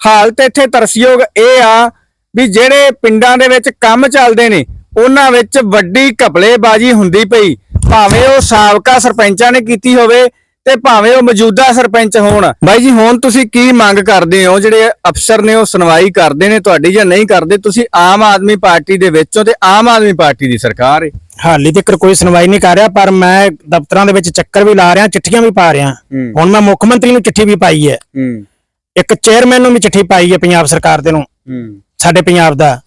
ਹਾਲਤ ਇੱਥੇ ਤਰਸਯੋਗ ਇਹ ਆ ਵੀ ਜਿਹੜੇ ਪਿੰਡਾਂ ਦੇ ਵਿੱਚ ਕੰਮ ਚੱਲਦੇ ਨੇ, ਉਹਨਾਂ ਵਿੱਚ ਵੱਡੀ ਘਪਲੇਬਾਜ਼ੀ ਹੁੰਦੀ ਪਈ। ਭਾਵੇਂ ਉਹ ਸਾਬਕਾ ਸਰਪੰਚਾਂ ਨੇ ਕੀਤੀ ਹੋਵੇ ਤੇ ਭਾਵੇਂ ਉਹ ਮੌਜੂਦਾ ਸਰਪੰਚ ਹੋਣ। ਬਾਈ ਜੀ ਹੁਣ ਤੁਸੀਂ ਕੀ ਮੰਗ ਕਰਦੇ ਹੋ? ਜਿਹੜੇ ਅਫਸਰ ਨੇ ਉਹ ਸੁਣਵਾਈ ਕਰਦੇ ਨੇ ਤੁਹਾਡੀ ਜਾਂ ਨਹੀਂ ਕਰਦੇ? ਤੁਸੀਂ ਆਮ ਆਦਮੀ ਪਾਰਟੀ ਦੇ ਵਿੱਚੋਂ ਤੇ ਆਮ ਆਦਮੀ ਪਾਰਟੀ ਦੀ ਸਰਕਾਰ ਹੈ ਹਾਲੀ ਤੱਕ ਕੋਈ ਸੁਣਵਾਈ ਨਹੀਂ ਕਰ ਰਿਹਾ ਪਰ ਮੈਂ ਦਫ਼ਤਰਾਂ ਦੇ ਵਿੱਚ ਚੱਕਰ ਵੀ ਲਾ ਰਿਹਾ ਚਿੱਠੀਆਂ ਵੀ ਪਾ ਰਿਹਾ। ਹੁਣ ਮੈਂ ਮੁੱਖ ਮੰਤਰੀ ਨੂੰ ਚਿੱਠੀ ਵੀ ਪਾਈ ਹੈ। ਇੱਕ ਚੇਅਰਮੈਨ ਨੂੰ ਵੀ ਚਿੱਠੀ ਪਾਈ ਹੈ ਪੰਜਾਬ ਸਰਕਾਰ ਦੇ ਨੂੰ। ਸਾਡੇ ਪੰਜਾਬ ਦਾ।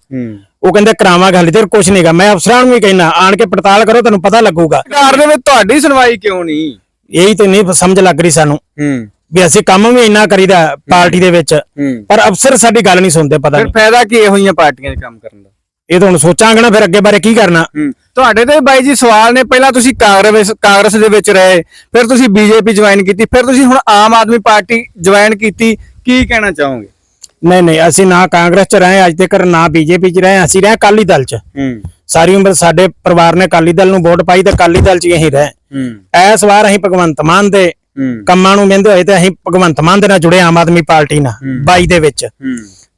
ਉਹ ਕਹਿੰਦੇ ਕਰਾਵਾਂਗੇ ਹਾਲੀ ਤੱਕ ਕੁਝ ਨਹੀਂਗਾ ਮੈਂ ਅਫਸਰਾਂ ਨੂੰ ਵੀ ਕਹਿਣਾ ਆਣ ਕੇ ਪੜਤਾਲ ਕਰੋ ਤੁਹਾਨੂੰ ਪਤਾ ਲੱਗੂਗਾ। ਸਰਕਾਰ ਦੇ ਵਿੱਚ ਤੁਹਾਡੀ ਸੁਣਵਾਈ ਕਿਉਂ ਨਹੀਂ? ਇਹੀ ਤੇ ਨਹੀਂ ਸਮਝ ਲੱਗ ਰਹੀ ਸਾਨੂੰ ਹੂੰ। ਵੀ ਅਸੀਂ ਕੰਮ ਵੀ ਇੰਨਾ ਕਰੀਦਾ ਪਾਰਟੀ ਦੇ ਵਿੱਚ ਪਰ ਅਫਸਰ ਸਾਡੀ ਗੱਲ ਨਹੀਂ ਸੁਣਦੇ ਪਤਾ ਫਿਰ ਨਹੀਂ। ਫਾਇਦਾ ਕੀ ਇਹੋ ਜਿਹੀਆਂ ਪਾਰਟੀਆਂ 'ਚ ਕੰਮ ਕਰਨ ਦਾ? ਇਹ ਤਾਂ ਹੁਣ ਸੋਚਾਂਗੇ ਨਾ ਫਿਰ ਅੱਗੇ ਬਾਰੇ ਕੀ ਕਰਨਾ। ਤੁਹਾਡੇ ਤੇ ਬਾਈ ਜੀ ਸਵਾਲ ਨੇ ਪਹਿਲਾਂ ਤੁਸੀਂ ਕਾਂਗਰਸ ਕਾਂਗਰਸ ਦੇ ਵਿੱਚ ਰਹੇ ਫਿਰ ਤੁਸੀਂ ਬੀਜੇਪੀ ਜੁਆਇਨ ਕੀਤੀ ਫਿਰ ਤੁਸੀਂ ਹੁਣ ਆਮ ਆਦਮੀ ਪਾਰਟੀ ਜੁਆਇਨ ਕੀਤੀ ਕੀ ਕਹਿਣਾ ਚਾਹੋਗੇ? ਨਹੀਂ ਨਹੀਂ ਅਸੀਂ ਨਾ ਕਾਂਗਰਸ ਚ ਰਹੇ ਅੱਜ ਤੱਕ ਨਾ ਬੀਜੇਪੀ ਚ ਰਹੇ ਅਸੀਂ ਰਹੇ ਅਕਾਲੀ ਦਲ ਚ। ਹੂੰ। ਸਾਰੀ ਉਮਰ ਸਾਡੇ ਪਰਿਵਾਰ ਨੇ ਅਕਾਲੀ ਦਲ ਨੂੰ ਵੋਟ ਪਾਈ ਤੇ ਅਕਾਲੀ ਦਲ ਚ ਹੀ ਅਸੀਂ ਰਹੇ। ਇਸ ਵਾਰ ਅਸੀਂ ਭਗਵੰਤ ਮਾਨ ਦੇ ਕੰਮਾਂ ਨੂੰ ਮਹਿੰਦੇ ਹੋਏ ਤੇ ਅਸੀਂ ਭਗਵੰਤ ਮਾਨ ਦੇ ਨਾਲ ਜੁੜੇ ਆਮ ਆਦਮੀ ਪਾਰਟੀ ਨਾਲ ਹੂੰ। 22 ਦੇ ਵਿੱਚ।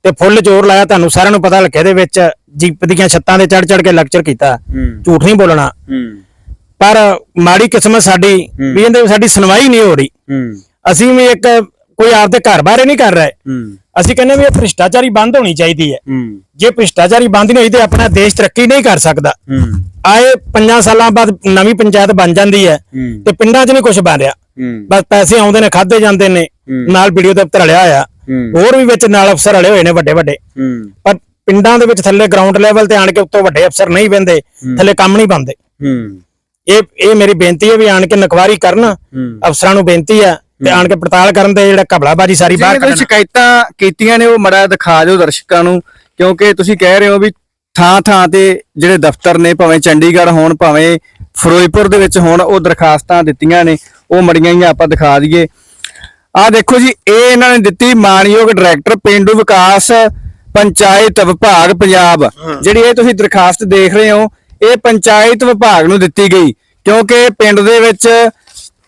ਤੇ ਫੁੱਲ ਜ਼ੋਰ ਲਾਇਆ ਤੁਹਾਨੂੰ ਸਾਰਿਆਂ ਨੂੰ ਪਤਾ ਲੱਗਿਆ ਦੇ ਵਿੱਚ ਜੀਪ ਦੀਆਂ ਛੱਤਾਂ ਤੇ ਚੜ ਚੜ ਕੇ ਲੈਕਚਰ ਕੀਤਾ। ਝੂਠ ਨਹੀਂ ਬੋਲਣਾ। ਪਰ ਮਾੜੀ ਕਿਸਮਤ ਸਾਡੀ। ਵੀ ਇਹਦੇ ਸਾਡੀ ਸੁਣਵਾਈ ਨਹੀਂ ਹੋ ਰਹੀ। ਅਸੀਂ ਵੀ ਇੱਕ ਕੋਈ ਆਪਦੇ ਘਰ ਬਾਰੇ ਨਹੀਂ ਕਰ ਰਹੇ। ਅਸੀਂ ਕਹਿੰਦੇ ਵੀ ਇਹ ਭ੍ਰਿਸ਼ਟਾਚਾਰੀ ਬੰਦ ਹੋਣੀ ਚਾਹੀਦੀ ਹੈ। ਜੇ ਭ੍ਰਿਸ਼ਟਾਚਾਰੀ ਬੰਦ ਨਹੀਂ ਹੋਈ ਤੇ ਆਪਣਾ ਦੇਸ਼ ਤਰੱਕੀ ਨਹੀਂ ਕਰ ਸਕਦਾ। ਆਏ 5 ਸਾਲਾਂ ਬਾਅਦ ਨਵੀਂ ਪੰਚਾਇਤ ਬਣ ਜਾਂਦੀ ਹੈ ਤੇ ਪਿੰਡਾਂ 'ਚ ਨਹੀਂ ਕੁਝ ਬਣ ਰਿਹਾ। ਬਸ ਪੈਸੇ ਆਉਂਦੇ ਨੇ ਖਾਦੇ ਜਾਂਦੇ ਨੇ। ਨਾਲ ਵੀਡੀਓ ਦਫ਼ਤਰ ਰਲਿਆ ਹੋਇਆ। ਹੋਰ ਵੀ ਵਿੱਚ ਨਾਲ ਅਫਸਰ ਰਲੇ ਹੋਏ ਨੇ ਵੱਡੇ ਵੱਡੇ। ਪਰ ਪਿੰਡਾਂ ਦੇ ਵਿੱਚ ਥੱਲੇ ਗਰਾਊਂਡ ਲੈਵਲ ਤੇ ਆਣ ਕੇ ਉੱਤੋਂ ਵੱਡੇ ਅਫਸਰ ਨਹੀਂ ਬੰਦੇ ਥੱਲੇ ਕੰਮ ਨਹੀਂ ਬੰਦੇ ਇਹ ਇਹ ਮੇਰੀ ਬੇਨਤੀ ਹੈ ਵੀ ਆਣ ਕੇ ਨਕਵਾਰੀ ਕਰਨ। ਅਫਸਰਾਂ ਨੂੰ ਬੇਨਤੀ ਹੈ ਤੇ ਆਣ ਕੇ ਪੜਤਾਲ ਕਰਨ ਤੇ ਜਿਹੜਾ ਘਬਲਾਬਾਜੀ ਸਾਰੀ ਬਾਹਰ ਕੱਢਣ। ਸ਼ਿਕਾਇਤਾਂ ਕੀਤੀਆਂ ਨੇ ਉਹ ਮੜਾ ਦਿਖਾ ਦਿਓ ਦਰਸ਼ਕਾਂ ਨੂੰ ਕਿਉਂਕਿ ਤੁਸੀਂ ਕਹਿ ਰਹੇ ਹੋ ਵੀ ਥਾਂ ਥਾਂ ਤੇ ਜਿਹੜੇ ਦਫ਼ਤਰ ਨੇ ਭਾਵੇਂ ਚੰਡੀਗੜ੍ਹ ਹੋਣ ਭਾਵੇਂ ਫਿਰੋਜ਼ਪੁਰ ਦੇ ਵਿੱਚ ਹੋਣ ਉਹ ਦਰਖਾਸਤਾਂ ਦਿੱਤੀਆਂ ਨੇ ਉਹ ਮੜੀਆਂ ਹੀ ਆਪਾਂ ਦਿਖਾ ਦਈਏ। ਆਹ ਦੇਖੋ ਜੀ ਇਹ ਇਹਨਾਂ ਨੇ ਦਿੱਤੀ ਮਾਨਯੋਗ ਡਾਇਰੈਕਟਰ ਪਿੰਡੂ ਵਿਕਾਸ ਪੰਚਾਇਤ ਵਿਭਾਗ ਪੰਜਾਬ। ਜਿਹੜੀ ਇਹ ਤੁਸੀਂ ਦਰਖਾਸਤ ਦੇਖ ਰਹੇ ਹੋ ਇਹ ਪੰਚਾਇਤ ਵਿਭਾਗ ਨੂੰ ਦਿੱਤੀ ਗਈ ਕਿਉਂਕਿ ਪਿੰਡ ਦੇ ਵਿੱਚ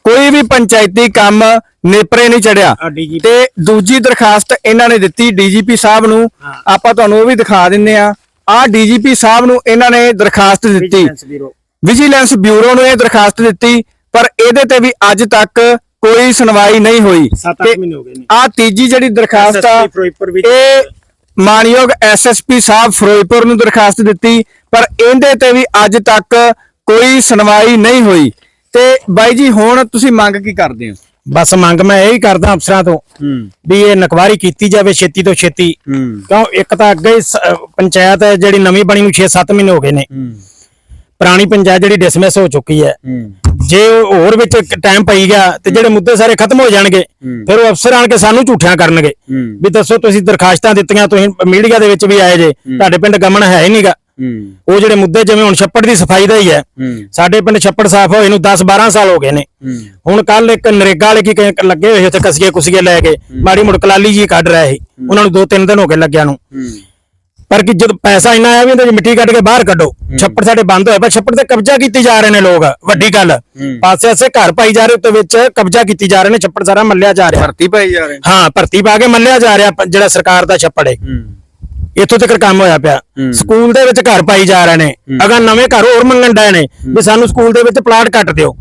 ਕੋਈ ਵੀ ਪੰਚਾਇਤੀ ਕੰਮ ਨੇਪਰੇ ਨਹੀਂ ਚੜਿਆ। ਆ ਤੇ ਦੂਜੀ ਦਰਖਾਸਤ ਇਹਨਾਂ ਨੇ ਦਿੱਤੀ ਡੀਜੀਪੀ ਸਾਹਿਬ ਨੂੰ। ਆਪਾਂ ਤੁਹਾਨੂੰ ਉਹ ਵੀ ਦਿਖਾ ਦਿੰਨੇ ਆ। ਆਹ ਡੀਜੀਪੀ ਸਾਹਿਬ ਨੂੰ ਇਹਨਾਂ ਨੇ ਦਰਖਾਸਤ ਦਿੱਤੀ। ਵਿਜੀਲੈਂਸ ਬਿਊਰੋ ਨੂੰ ਇਹ ਦਰਖਾਸਤ ਦਿੱਤੀ ਪਰ ਇਹਦੇ ਤੇ ਵੀ ਅੱਜ ਤੱਕ ਕੋਈ ਸੁਣਵਾਈ ਨਹੀਂ ਹੋਈ। ਸੱਤ ਅੱਠ ਮਹੀਨੇ ਹੋ ਗਏ ਨੇ। ਆ ਤੀਜੀ ਜਿਹੜੀ ਦਰਖਾਸਤ ਆ ਇਹ ਮਾਨਯੋਗ ਐਸਐਸਪੀ ਸਾਹਿਬ ਫਿਰੋਜ਼ਪੁਰ ਨੂੰ ਦਰਖਾਸਤ ਦਿੱਤੀ ਪਰ ਇਹਦੇ ਤੇ ਵੀ ਅੱਜ ਤੱਕ ਕੋਈ ਸੁਣਵਾਈ ਨਹੀਂ ਹੋਈ। ਤੇ ਬਾਈ ਜੀ ਹੁਣ ਤੁਸੀਂ ਮੰਗ ਕੀ ਕਰਦੇ ਹੋ? ਬਸ ਮੰਗ ਮੈਂ ਇਹੀ ਕਰਦਾ ਅਫਸਰਾਂ ਤੋਂ ਵੀ ਇਹ ਨਕਵਾਰੀ ਕੀਤੀ ਜਾਵੇ ਛੇਤੀ ਤੋਂ ਛੇਤੀ। ਕਿਉਂ? ਇੱਕ ਤਾਂ ਅੱਗੇ ਪੰਚਾਇਤ ਹੈ ਜਿਹੜੀ ਨਵੀਂ ਬਣੀ ਨੂੰ 6-7 ਮਹੀਨੇ ਹੋ ਗਏ ਨੇ। ਪੁਰਾਣੀ ਪੰਚਾਇਤ ਜਿਹੜੀ ਡਿਸਮਿਸ ਹੋ ਚੁੱਕੀ ਹੈ। ਜੇ ਹੋਰ ਵਿੱਚ ਟਾਈਮ ਪਈ ਗਿਆ ਤੇ ਜਿਹੜੇ ਮੁੱਦੇ ਸਾਰੇ ਖਤਮ ਹੋ ਜਾਣਗੇ। ਫਿਰ ਉਹ ਅਫਸਰ ਆਣ ਕੇ ਸਾਨੂੰ ਝੂਠਿਆਂ ਕਰਨਗੇ। ਵੀ ਦੱਸੋ ਤੁਸੀਂ ਦਰਖਾਸਤਾਂ ਦਿੱਤੀਆਂ ਤੁਸੀਂ ਮੀਡੀਆ ਦੇ ਵਿੱਚ ਵੀ ਆਏ ਜੇ। ਤੁਹਾਡੇ ਪਿੰਡ ਗਮਨ ਹੈ ਹੀ ਨਹੀਂਗਾ ਉਹ ਜਿਹੜੇ ਮੁੱਦੇ ਜਿਵੇਂ ਹੁਣ ਛੱਪੜ ਦੀ ਸਫ਼ਾਈ ਦਾ ਹੀ ਹੈ। ਸਾਡੇ ਪਿੰਡ ਛੱਪੜ ਸਾਫ਼ ਹੋਏ ਨੂੰ 10 12 ਸਾਲ ਹੋ ਗਏ ਨੇ। ਹੁਣ ਕੱਲ ਇੱਕ ਨਰੇਗਾ ਵਾਲੇ ਕੀ ਲੱਗੇ ਹੋਏ ਉੱਥੇ ਕਸੀਏ ਕੁਸੀਏ ਲੈ ਕੇ ਮਾੜੀ ਮੁੜਕਲਾਲੀ ਜੀ ਕੱਢ ਰਹੇ ਸੀ। ਉਹਨਾਂ ਨੂੰ 2-3 ਦਿਨ ਹੋ ਗਏ ਲੱਗਿਆ ਨੂੰ। ਪਰ ਕਿ ਜਦ ਪੈਸਾ ਇੰਨਾ ਆਇਆ ਵੀ ਇਹਦੇ ਮਿੱਟੀ ਕੱਢ ਕੇ ਬਾਹਰ ਕੱਢੋ। ਛੱਪੜ ਸਾਡੇ ਬੰਦ ਹੋਏ ਪਰ ਛੱਪੜ ਤੇ ਕਬਜ਼ਾ ਕੀਤੀ ਜਾ ਰਹੇ ਨੇ ਲੋਕ ਵੱਡੀ ਗੱਲ। ਪਾਸੇ ਆਸੇ ਘਰ ਪਾਈ ਜਾ ਰਹੇ ਉੱਤੇ ਵਿੱਚ ਕਬਜ਼ਾ ਕੀਤੀ ਜਾ ਰਹੇ ਨੇ ਛੱਪੜ ਸਾਰਾ ਮੱਲਿਆ ਜਾ ਰਿਹਾ। ਭਰਤੀ ਪਾਈ ਜਾ ਰਹੇ ਹਾਂ ਭਰਤੀ ਪਾ ਕੇ ਮੱਲਿਆ ਜਾ ਰਿਹਾ ਜਿਹੜਾ ਸਰਕਾਰ ਦਾ ਛੱਪੜ ਹੂੰ। ਇੱਥੋਂ ਤੱਕ ਕੰਮ ਹੋਇਆ ਪਿਆ। ਸਕੂਲ ਦੇ ਵਿੱਚ ਘਰ ਪਾਈ ਜਾ ਰਹੇ ਨੇ। ਅਗਰ ਨਵੇਂ ਘਰ ਹੋਰ ਮੰਗਣ ਡਏ ਨੇ ਵੀ ਸਾਨੂੰ ਸਕੂਲ ਦੇ ਵਿੱਚ ਪਲਾਟ ਕੱਟ ਦਿਓ।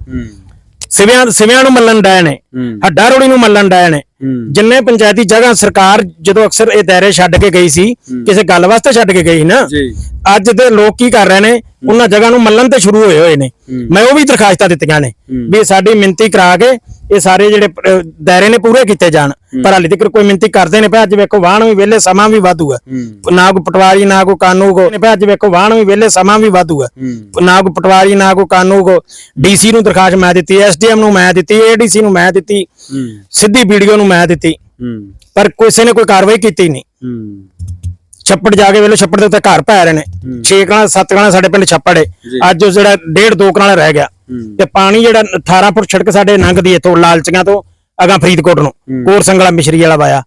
ਸਿਵਿਆਂ ਸਿਵਿਆਂ ਨੂੰ ਮੱਲਣ ਡਏ ਨੇ। ਹੱਡਾ ਰੋੜੀ ਨੂੰ ਮੱਲਣ ਡਏ ਨੇ। ਜਿੰਨੇ ਪੰਚਾਇਤੀ ਜਗ੍ਹਾ ਸਰਕਾਰ ਜਦੋਂ ਅਕਸਰ ਇਹ ਦਾਇਰੇ ਛੱਡ ਕੇ ਗਈ ਸੀ ਕਿਸੇ ਗੱਲ ਵਾਸਤੇ ਛੱਡ ਕੇ ਗਈ ਨਾ ਅੱਜ ਦੇ ਲੋਕ ਕੀ ਕਰ ਰਹੇ ਨੇ ਉਹਨਾਂ ਜਗ੍ਹਾ ਨੂੰ ਮੱਲਣ ਤੇ ਸ਼ੁਰੂ ਹੋਏ ਹੋਏ ਨੇ। ਮੈਂ ਉਹ ਵੀ ਦਰਖਾਸਤਾਂ ਦਿੱਤੀਆਂ ਨੇ। ਵੀ ਸਾਡੀ ਮਿੰਤੀ ਕਰਾ ਕੇ ਇਹ ਸਾਰੇ ਜਿਹੜੇ ਦਾਇਰੇ ਨੇ ਪੂਰੇ ਕੀਤੇ ਜਾਣ। ਪਰ ਹਾਲੇ ਤੱਕ ਕੋਈ ਮਿੰਤੀ ਕਰਦੇ ਨੇ ਅੱਜ ਵੇਖੋ ਵਾਹਣ ਵੀ ਵਿਹਲੇ ਸਮਾਂ ਵੀ ਵਾਧੂ ਹੈ। ਨਾ ਕੋ ਪਟਵਾਰੀ ਨਾ ਕੋ ਕਾਨੂ ਕੋ ਅੱਜ ਵੇਖੋ ਵਾਹਣ ਵੀ ਵਿਹਲੇ ਸਮਾਂ ਵੀ ਵਾਧੂ ਹੈ। ਨਾ ਕੋ ਪਟਵਾਰੀ ਨਾ ਕੋ ਕਾਨੂ ਕੋ ਡੀਸੀ ਨੂੰ ਦਰਖਾਸਤ ਮੈਂ ਦਿੱਤੀ ਐਸਡੀਐਮ ਨੂੰ ਮੈਂ ਦਿੱਤੀ ਏਡੀਸੀ ਨੂੰ ਮੈਂ ਦਿੱਤੀ ਸਿੱਧੀ ਵੀਡੀਓ ਨੂੰ ਮੈਂ ਦਿੱਤੀ। ਪਰ ਕਿਸੇ ਨੇ ਕੋਈ ਕਾਰਵਾਈ ਕੀਤੀ ਨਹੀਂ। ਛੱਪੜ ਜਾ ਕੇ ਵੇਲੋ ਛੱਪੜ ਦੇ ਉੱਤੇ ਘਰ ਪੈ ਰਹੇ ਨੇ। 6 ਕਣਾ 7 ਕਣਾ ਸਾਡੇ ਪਿੰਡ ਛੱਪੜ ਏ। ਅੱਜ ਉਹ ਜਿਹੜਾ 1.5 2 ਕਣਾ ਰਹਿ ਗਿਆ। ਤੇ ਪਾਣੀ ਜਿਹੜਾ 18 ਫੁੱਟ ਛੜਕ ਸਾਡੇ ਲੰਘਦੀ ਇੱਥੋਂ ਲਾਲਚੀਆਂ ਤੋਂ ਅਗਾ ਫਰੀਦਕੋਟ ਨੂੰ ਕੋਰ ਸੰਗਲਾ ਮਿਸ਼ਰੀ ਵਾਲਾ ਵਾਇਆ।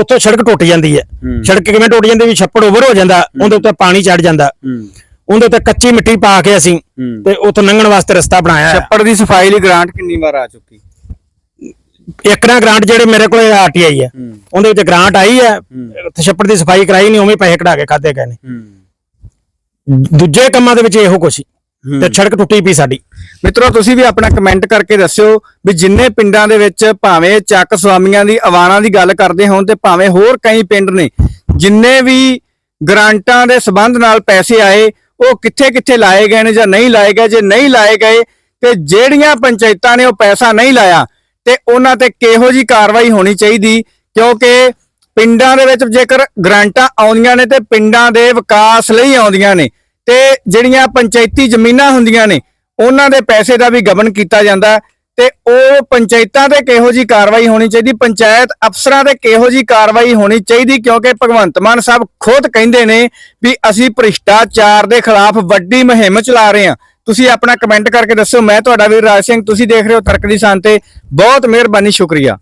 ਉੱਥੋਂ ਸੜਕ ਟੁੱਟ ਜਾਂਦੀ ਹੈ। ਸੜਕ ਕਿਵੇਂ ਟੁੱਟ ਜਾਂਦੀ ਵੀ ਛੱਪੜ ਓਵਰ ਹੋ ਜਾਂਦਾ ਉਹਦੇ ਉੱਤੇ ਪਾਣੀ ਚੜ ਜਾਂਦਾ। ਉਹਦੇ ਉੱਤੇ ਕੱਚੀ ਮਿੱਟੀ ਪਾ ਕੇ ਅਸੀਂ ਤੇ ਉੱਥੋਂ ਲੰਘਣ ਵਾਸਤੇ ਰਸਤਾ ਬਣਾਇਆ। ਛੱਪੜ ਦੀ ਸਫ਼ਾਈ ਲਈ ਗ੍ਰਾਂਟ ਕਿੰਨੀ ਵਾਰ ਆ ਚੁੱਕੀ? ਏਕੜਾ ਗ੍ਰਾਂਟ ਜਿਹੜੇ ਮੇਰੇ ਕੋਲੇ ਆਰਟੀਆਈ ਹੈ। ਉਹਦੇ ਵਿੱਚ ਗ੍ਰਾਂਟ ਆਈ ਹੈ। ਛੱਪੜ ਦੀ ਸਫ਼ਾਈ ਕਰਾਈ ਨਹੀਂ ਉਵੇਂ ਪੈਸੇ ਕਢਾ ਕੇ ਖਾਦੇ ਗਏ ਨੇ। ਦੂਜੇ ਕੰਮਾਂ ਦੇ ਵਿੱਚ ਇਹੋ ਕੁਛ ਸੀ ਤੇ ਸੜਕ ਟੁੱਟੀ ਪਈ ਸਾਡੀ। ਮਿੱਤਰੋ, ਤੁਸੀਂ ਵੀ ਆਪਣਾ ਕਮੈਂਟ ਕਰਕੇ ਦੱਸਿਓ ਵੀ ਜਿੰਨੇ ਪਿੰਡਾਂ ਦੇ ਵਿੱਚ ਭਾਵੇਂ ਚੱਕ ਸਵਾਮੀਆਂ ਦੀ ਆਵਾਣਾ ਦੀ ਗੱਲ ਕਰਦੇ ਹੋਣ ਤੇ ਭਾਵੇਂ ਹੋਰ ਕਈ ਪਿੰਡ ਨੇ, ਜਿੰਨੇ ਵੀ ਗ੍ਰਾਂਟਾਂ ਦੇ ਸਬੰਧ ਨਾਲ ਪੈਸੇ ਆਏ, ਉਹ ਕਿੱਥੇ ਕਿੱਥੇ ਲਾਏ ਗਏ ਨੇ ਜਾਂ ਨਹੀਂ ਲਾਏ ਗਏ, ਜੇ ਨਹੀਂ ਲਾਏ ਗਏ, ਤੇ ਜਿਹੜੀਆਂ ਪੰਚਾਇਤਾਂ ਨੇ ਉਹ ਪੈਸਾ ਨਹੀਂ ਲਾਇਆ, ਤੇ ਉਹਨਾਂ ਤੇ ਕਿਹੋ ਜੀ ਕਾਰਵਾਈ ਹੋਣੀ ਚਾਹੀਦੀ? ਕਿਉਂਕਿ ਪਿੰਡਾਂ ਦੇ ਵਿੱਚ ਜੇਕਰ ਗ੍ਰਾਂਟਾਂ ਆਉਂਦੀਆਂ ਨੇ ਤੇ ਪਿੰਡਾਂ ਦੇ ਵਿਕਾਸ ਲਈ ਆਉਂਦੀਆਂ ਨੇ ਤੇ ਜਿਹੜੀਆਂ ਪੰਚਾਇਤੀ ਜ਼ਮੀਨਾਂ ਹੁੰਦੀਆਂ ਨੇ, ਉਹਨਾਂ ਦੇ ਪੈਸੇ ਦਾ ਵੀ ਗਬਨ ਕੀਤਾ ਜਾਂਦਾ ਤੇ ਉਹ ਪੰਚਾਇਤਾਂ ਤੇ ਕਿਹੋ ਜੀ ਕਾਰਵਾਈ ਹੋਣੀ ਚਾਹੀਦੀ, ਪੰਚਾਇਤ ਅਫਸਰਾਂ ਤੇ ਕਿਹੋ ਜੀ ਕਾਰਵਾਈ ਹੋਣੀ ਚਾਹੀਦੀ, ਕਿਉਂਕਿ ਭਗਵੰਤ ਮਾਨ ਸਾਹਿਬ ਖੁਦ ਕਹਿੰਦੇ ਨੇ ਵੀ ਅਸੀਂ ਭ੍ਰਿਸ਼ਟਾਚਾਰ ਦੇ ਖਿਲਾਫ ਵੱਡੀ ਮੁਹਿੰਮ ਚਲਾ ਰਹੇ ਹਾਂ। ਤੁਸੀਂ ਆਪਣਾ ਕਮੈਂਟ ਕਰਕੇ ਦੱਸੋ ਮੈਂ ਤੁਹਾਡਾ ਵੀਰ ਰਾਜ ਸਿੰਘ, ਤੁਸੀਂ ਦੇਖ ਰਹੇ ਹੋ ਤਰਕ ਦੀ ਸੰਨ ਤੇ। ਬਹੁਤ ਮਿਹਰਬਾਨੀ, ਸ਼ੁਕਰੀਆ।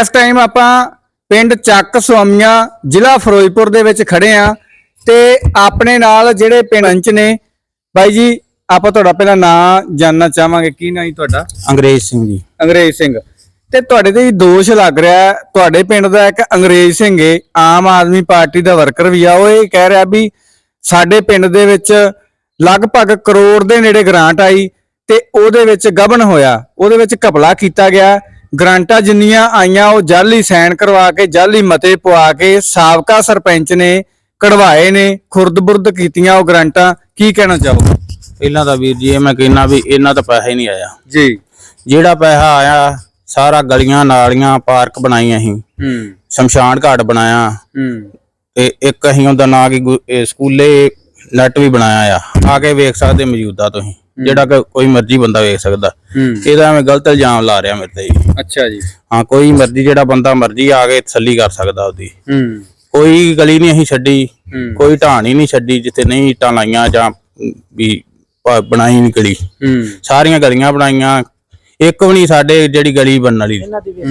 ਇਸ ਟਾਈਮ ਆਪਾਂ ਪਿੰਡ ਚੱਕ ਸੁਆਮੀਆਂ ਜ਼ਿਲ੍ਹਾ ਫਿਰੋਜ਼ਪੁਰ ਦੇ ਵਿੱਚ ਖੜੇ ਆ ਤੇ ਆਪਣੇ ਨਾਲ ਜਿਹੜੇ ਪਿੰਡ ਨੇ ਬਾਈ ਜੀ ਆਪਾਂ ਤੁਹਾਡਾ ਪਹਿਲਾਂ ਨਾਂ ਜਾਨਣਾ ਚਾਹਾਂਗੇ ਕੀ ਨਾਂ ਜੀ ਤੁਹਾਡਾ? ਅੰਗਰੇਜ਼ ਸਿੰਘ ਜੀ। ਅੰਗਰੇਜ਼ ਸਿੰਘ। ਤੇ ਤੁਹਾਡੇ ਤੇ ਦੋਸ਼ ਲੱਗ ਰਿਹਾ ਤੁਹਾਡੇ ਪਿੰਡ ਦਾ ਇੱਕ ਅੰਗਰੇਜ਼ ਸਿੰਘ ਏ ਆਮ ਆਦਮੀ ਪਾਰਟੀ ਦਾ ਵਰਕਰ ਵੀ ਆ ਉਹ ਇਹ ਕਹਿ ਰਿਹਾ ਵੀ ਸਾਡੇ ਪਿੰਡ ਦੇ ਵਿੱਚ ਲਗਭਗ ਕਰੋੜ ਦੇ ਨੇੜੇ ਗ੍ਰਾਂਟ ਆਈ ਤੇ ਉਹਦੇ ਵਿੱਚ ਗਬਨ ਹੋਇਆ ਉਹਦੇ ਵਿੱਚ ਘਪਲਾ ਕੀਤਾ ਗਿਆ ਗ੍ਰਾਂਟਾਂ ਜਿੰਨੀਆਂ ਆਈਆਂ ਉਹ ਜਾਲੀ ਸਾਈਨ ਕਰਵਾ ਕੇ ਜਾਲੀ ਮਤੇ ਪਵਾ ਕੇ ਸਾਬਕਾ ਸਰਪੰਚ ਨੇ ਕਢਵਾਏ ਨੇ ਖੁਰਦ-ਬੁਰਦ ਕੀਤੀਆਂ ਉਹ ਗ੍ਰਾਂਟਾਂ ਕੀ ਕਹਿਣਾ ਚਾਹੋਗੇ? ਪਹਿਲਾਂ ਤਾਂ ਵੀਰ ਜੀ ਇਹ ਮੈਂ ਕਹਿੰਨਾ ਵੀ ਇਹਨਾਂ ਤਾਂ ਪੈਸਾ ਹੀ ਨਹੀਂ ਆਇਆ। ਜੀ। ਜਿਹੜਾ ਪੈਸਾ ਆਇਆ ਸਾਰਾ ਗਲੀਆਂ ਨਾਲੀਆਂ ਪਾਰਕ ਬਣਾਈਆਂ ਅਸੀਂ। ਹੂੰ। ਸ਼ਮਸ਼ਾਨ ਘਾਟ ਬਣਾਇਆ। ਹੂੰ। ਤੇ ਇੱਕ ਅਸੀਂ ਉਹਦਾ ਨਾਂ ਕਿ ਗੁ- ਇਹ ਸਕੂਲੇ ਨੈਟ ਵੀ ਬਣਾਇਆ ਆ। ਆ ਕੇ ਵੇਖ ਸਕਦੇ ਮੌਜੂਦਾ ਤੁਸੀਂ। ਜਿਹੜਾ ਕਿ ਕੋਈ ਮਰਜ਼ੀ ਬੰਦਾ ਵੇਖ ਸਕਦਾ। ਹੂੰ। ਇਹਦਾ ਐਵੇਂ ਗਲਤ ਇਲਜ਼ਾਮ ਲਾ ਰਿਹਾ ਮੇਰੇ ਤੇ ਜੀ। ਅੱਛਾ ਜੀ। ਹਾਂ ਕੋਈ ਮਰਜ਼ੀ ਜਿਹੜਾ ਬੰਦਾ ਮਰਜ਼ੀ ਆ ਕੇ ਤਸੱਲੀ ਕਰ ਸਕਦਾ ਉਹਦੀ। ਹੂੰ। ਕੋਈ ਗਲੀ ਨਹੀਂ ਅਸੀਂ ਛੱਡੀ ਹੂੰ। ਕੋਈ ਢਾਣੀ ਨਹੀਂ ਛੱਡੀ ਜਿੱਥੇ ਨਹੀਂ ਇੱਟਾਂ ਲਾਈਆਂ ਜਾਂ ਵੀ ਪ- ਬਣਾਈ ਨਹੀਂ ਗਲੀ। ਹੂੰ। ਸਾਰੀਆਂ ਗਲੀਆਂ ਬਣਾਈਆਂ। ਇੱਕ ਵੀ ਨਹੀਂ ਸਾਡੇ ਜਿਹੜੀ ਗਲੀ ਬਣਨ ਵਾਲੀ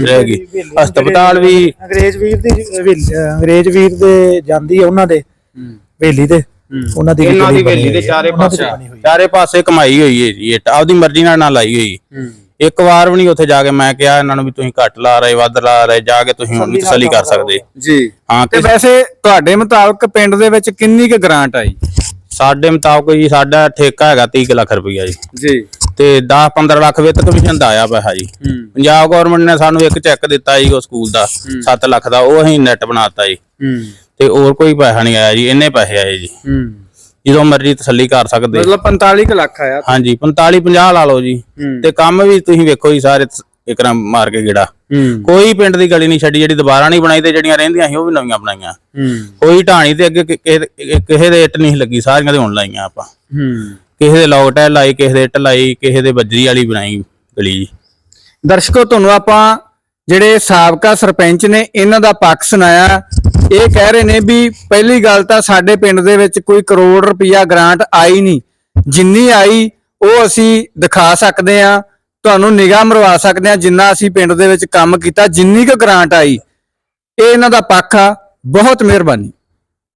ਰਹਿ ਗਈ। ਹਸਪਤਾਲ ਵੀ ਅੰਗਰੇਜ਼ ਵੀਰ ਦੀ ਹਵੇਲੀ- ਅਹ ਅੰਗਰੇਜ਼ ਵੀਰ ਦੇ ਜਾਂਦੀ ਆ ਉਹਨਾਂ ਦੇ। ਵੇਲੀ ਤੇ ਉਹਨਾਂ ਦੀ ਇਹਨਾਂ ਦੀ। ਚਾਰੇ ਪਾਸੇ। ਚਾਰੇ ਪਾਸੇ ਕਮਾਈ ਹੋਈ ਹੈ ਜੀ ਇਹ ਤਾਂ ਆਪਦੀ ਮਰਜ਼ੀ ਨਾਲ ਨਾ ਲਾਈ ਹੋਈ। ਹੂੰ। ਇੱਕ ਵਾਰ ਵੀ ਨਹੀਂ ਉੱਥੇ ਜਾ ਕੇ ਮੈਂ ਕਿਹਾ ਇਹਨਾਂ ਨੂੰ ਵੀ ਤੁਸੀਂ ਘੱਟ ਲਾ ਰਹੇ ਵੱਧ ਲਾ ਰਹੇ ਜਾ ਕੇ ਤੁਸੀਂ ਹੁਣ ਵੀ ਤਸੱਲੀ ਕਰ ਸਕਦੇ। ਜੀ। ਹਾਂ ਤੇ ਵੈਸੇ ਤੁਹਾਡੇ ਮੁਤਾਬਕ ਪਿੰਡ ਦੇ ਵਿੱਚ ਕਿੰਨੀ ਕੁ ਗ੍ਰਾਂਟ ਆਈ? ਸਾਡੇ ਮੁਤਾਬਕ ਜੀ ਸਾਡਾ ਠੇਕਾ ਹੈਗਾ 30 ਕੁ ਲੱਖ ਰੁਪਈਆ ਜੀ। ਜੀ। ਤੇ 10 15 ਲੱਖ ਵਿੱਤ ਕਮਿਸ਼ਨ ਦਾ ਆਇਆ ਪੈਸਾ ਜੀ। ਪੰਜਾਬ ਗਵਰਨਮੈਂਟ ਨੇ ਸਾਨੂੰ ਇੱਕ ਚੈੱਕ ਦਿੱਤਾ ਜੀ ਉਹ ਸਕੂਲ ਦਾ 7 ਲੱਖ ਦਾ ਉਹ ਅਸੀਂ ਨੈਟ ਬਣਾਤਾ ਜੀ। ਤੇ ਹੋਰ ਕੋਈ ਪੈਸਾ ਨਹੀਂ ਆਇਆ ਜੀ ਇੰਨੇ ਪੈਸੇ ਆਏ ਜੀ। ਜਦੋਂ ਮਰਜ਼ੀ ਤਸੱਲੀ ਕਰ ਸਕਦੇ। ਮਤਲਬ 45 ਕੁ ਲੱਖ ਆਇਆ। ਹਾਂਜੀ 45 50 ਲਾ ਲਓ ਜੀ। ਹੂੰ। ਤੇ ਕੰਮ ਵੀ ਤੁਸੀਂ ਵੇਖੋ ਜੀ ਸਾਰੇ ਇਕਰਾਂ ਮਾਰ ਕੇ ਗੇੜਾ। ਹੂੰ। ਕੋਈ ਪਿੰਡ ਦੀ ਗਲੀ ਨਹੀਂ ਛੱਡੀ ਜਿਹੜੀ ਦੁਬਾਰਾ ਨਹੀਂ ਬਣਾਈ ਤੇ ਜਿਹੜੀਆਂ ਰਹਿੰਦੀਆਂ ਸੀ ਉਹ ਵੀ ਨਵੀਆਂ ਬਣਾਈਆਂ। ਹੂੰ। ਕੋਈ ਢਾਣੀ ਤੇ ਅੱਗੇ ਕਿ- ਕਿਸੇ ਕਿਸੇ ਦੇ ਇੱਟ ਨਹੀਂ ਲੱਗੀ ਸਾਰੀਆਂ ਦੇ ਹੁਣ ਲਾਈਆਂ ਆਪਾਂ। ਹੂੰ। ਕਿਸੇ ਦੇ ਲੋਕ ਟੈਲ ਲਾਈ ਕਿਸੇ ਦੇ ਇੱਟ ਲਾਈ ਕਿਸੇ ਦੇ ਬੱਜਰੀ ਵਾਲੀ ਬਣਾਈ ਗਲੀ ਜੀ। ਦਰਸ਼ਕੋ ਤੁਹਾਨੂੰ ਆਪਾਂ ਜਿਹੜੇ ਸਾਬਕਾ ਸਰਪੰਚ ਨੇ ਇਹਨਾਂ ਦਾ ਪੱਖ ਸੁਣਾਇਆ, ਇਹ ਕਹਿ ਰਹੇ ਨੇ ਵੀ ਪਹਿਲੀ ਗੱਲ ਤਾਂ ਸਾਡੇ ਪਿੰਡ ਦੇ ਵਿੱਚ ਕੋਈ ਕਰੋੜ ਰੁਪਈਆ ਗ੍ਰਾਂਟ ਆਈ ਨਹੀਂ। ਜਿੰਨੀ ਆਈ, ਉਹ ਅਸੀਂ ਦਿਖਾ ਸਕਦੇ ਆ ਤੁਹਾਨੂੰ ਨਿਗਾਹ ਮਰਵਾ ਸਕਦੇ ਆ ਜਿੰਨਾ ਅਸੀਂ ਪਿੰਡ ਦੇ ਵਿੱਚ ਕੰਮ ਕੀਤਾ, ਜਿੰਨੀ ਕੁ ਗ੍ਰਾਂਟ ਆਈ। ਇਹ ਇਹਨਾਂ ਦਾ ਪੱਖ ਆ, ਬਹੁਤ ਮਿਹਰਬਾਨੀ।